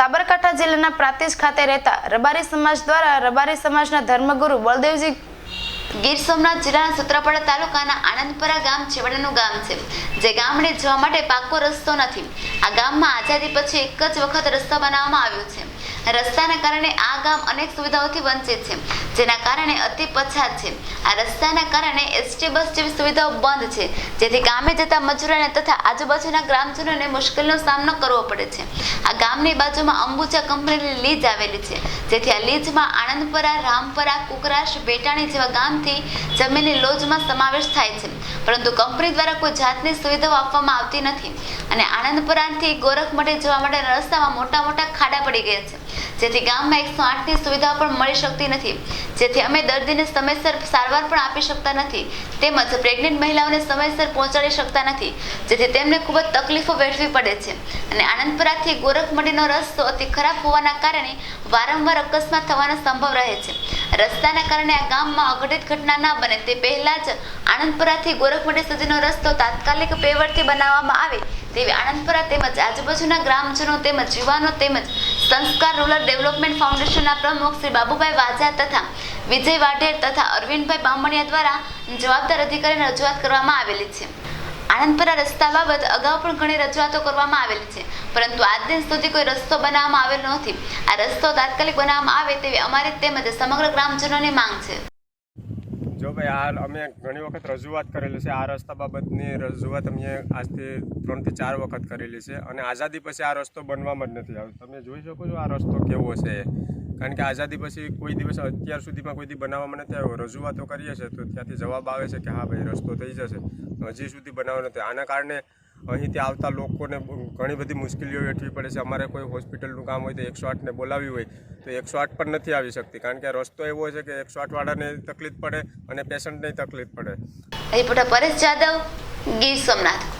સાબરકાંઠા જિલ્લાના પ્રાંતિજ ખાતે રહેતા રબારી સમાજ દ્વારા રબારી સમાજના ધર્મગુરુ બળદેવજી ગીર સોમનાથ જિલ્લાના સૂત્રાપાડા તાલુકાના આનંદપરા ગામ છેવાડાનું ગામ છે. જે ગામડે જવા માટે પાકો રસ્તો નથી. આ ગામમાં આઝાદી પછી એક જ વખત રસ્તો બનાવવામાં આવ્યો છે. રસ્તાના કારણે આ ગામ અનેક સુવિધાઓથી વંચિત છે. જેના કારણે અતિ પછાત છે. આ રસ્તાના કારણે એસટી, બસ જેવી સુવિધાઓ બંધ છે. જેથી ગામે જતા મજૂરોને તથા આજુબાજુના ગ્રામજનોને મુશ્કેલીનો સામનો કરવો પડે છે. આ ગામની બાજુમાં અંબુજા કંપનીની લીજ આવેલી છે. જેથી આ લીજમાં આણંદપરા, રામપરા, કુકરાશ, બેટાણી જેવા ગામથી જમીનની લોજમાં સમાવેશ થાય છે. પરંતુ કંપની દ્વારા કોઈ જાતની સુવિધાઓ આપવામાં આવતી નથી. અને આણંદપરાથી ગોરખમઠે જવા માટેના રસ્તામાં મોટા મોટા ખાડા પડી ગયા છે. જેથી ગામમાં એકસો આઠની સુવિધાઓ પણ મળી શકતી નથી. જેથી અમે દર્દીને સમયસર સારવાર પણ આપી શકતા નથી, તેમજ પ્રેગ્નન્ટ મહિલાઓને સમયસર પહોંચાડી શકતા નથી, જેથી તેમને ખૂબ જ તકલીફો વેઠવી પડે છે. અને આનંદપુરાથી ગોરખમડીનો રસ્તો અતિ ખરાબ હોવાના કારણે વારંવાર અકસ્માત થવાનો સંભવ રહે છે. રસ્તાના કારણે આ ગામમાં અઘટિત ઘટના ના બને તે પહેલા જ આનંદપુરાથી ગોરખમઢી સુધીનો રસ્તો તાત્કાલિક પેવડથી બનાવવામાં આવે તેવી આનંદપુરા તેમજ આજુબાજુના ગ્રામજનો તેમજ યુવાનો તેમજ સંસ્કાર રૂરલ ડેવલપમેન્ટ ફાઉન્ડેશનના પ્રમુખ શ્રી બાબુભાઈ વાજા તથા વિજય વાઢેર તથા અરવિંદભાઈ બામણિયા દ્વારા જવાબદાર અધિકારીને રજૂઆત કરવામાં આવેલી છે. આનંદપુરા રસ્તા બાબત અગાઉ પણ ઘણી રજૂઆતો કરવામાં આવેલી છે, પરંતુ આજ દિન સુધી કોઈ રસ્તો બનાવવામાં આવેલો નથી. આ રસ્તો તાત્કાલિક બનાવવામાં આવે તેવી અમારી તેમજ સમગ્ર ગ્રામજનોની માંગ છે. જો ભાઈ, આ અમે ઘણી વખત રજૂઆત કરેલી છે આ રસ્તા બાબતની રજૂઆત અમે આજથી ત્રણથી ચાર વખત કરેલી છે અને આઝાદી પછી આ રસ્તો બનવામાં જ નથી આવ્યો. તમે જોઈ શકો છો આ રસ્તો કેવો છે. કારણ કે આઝાદી પછી કોઈ દિવસ અત્યાર સુધીમાં કોઈ દી બનાવવામાં નથી આવ્યો. રજૂઆતો કરીએ છીએ તો ત્યાંથી જવાબ આવે છે કે હા ભાઈ, રસ્તો થઈ જશે. હજી સુધી બનાવ્યો નથી. આના કારણે અહીંથી આવતા લોકોને ઘણી બધી મુશ્કેલીઓ વેઠવી પડે છે. અમારે કોઈ હોસ્પિટલનું કામ હોય તો એકસો આઠને બોલાવી હોય તો એકસો આઠ પણ નથી આવી શકતી. કારણ કે રસ્તો એવો છે કે એકસો આઠવાળાને તકલીફ પડે અને પેશન્ટને તકલીફ પડે. પરેશ જાદવ, ગીર સોમનાથ.